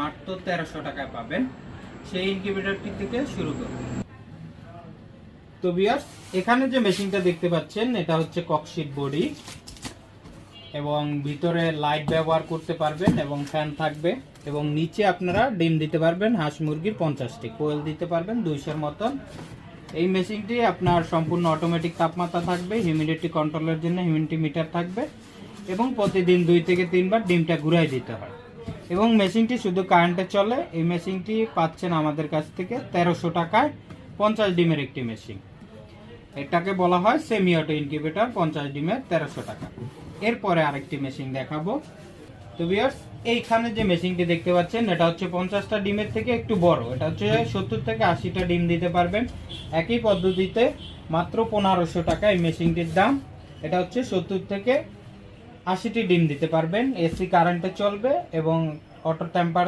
মাত্র তেরোশো টাকায় পাবেন। সেই ইনকিউবেটরটি থেকে শুরু করব তো বিয়ার্স এখানে যে মেশিনটা দেখতে পাচ্ছেন, এটা হচ্ছে ককশিট বডি এবং ভিতরে লাইট ব্যবহার করতে পারবেন এবং ফ্যান থাকবে এবং নিচে আপনারা ডিম দিতে পারবেন, হাঁস মুরগির পঞ্চাশটি, কোয়েল দিতে পারবেন দুইশোর মতন। এই মেশিনটি আপনার সম্পূর্ণ অটোমেটিক তাপমাত্রা থাকবে হিউমিডিটি কন্ট্রোলের জন্য হিউমিডিটি মিটার থাকবে এবং প্রতিদিন দুই থেকে তিনবার ডিমটা ঘুরাই দিতে হয়। এবং মেশিনটি শুধু কারেন্টে চলে। এই মেশিনটি পাচ্ছেন আমাদের কাছ থেকে তেরোশো টাকায় পঞ্চাশ ডিমের একটি মেশিন। এটাকে বলা হয় সেমি অটো ইনকিউবেটর পঞ্চাশ ডিমের তেরোশো টাকা। এরপরে আরেকটি মেশিন দেখাবো। তো বিয়ার্স এইখানে যে মেশিনটি দেখতে পাচ্ছেন, এটা হচ্ছে পঞ্চাশটা ডিমের থেকে একটু বড়। এটা হচ্ছে সত্তর থেকে আশিটা ডিম দিতে পারবেন। একই পদ্ধতিতে মাত্র পনেরোশো টাকা এই মেশিনটির দাম। এটা হচ্ছে সত্তর থেকে আশিটি ডিম দিতে পারবেন এসি কারেন্টে চলবে এবং অটো টেম্পার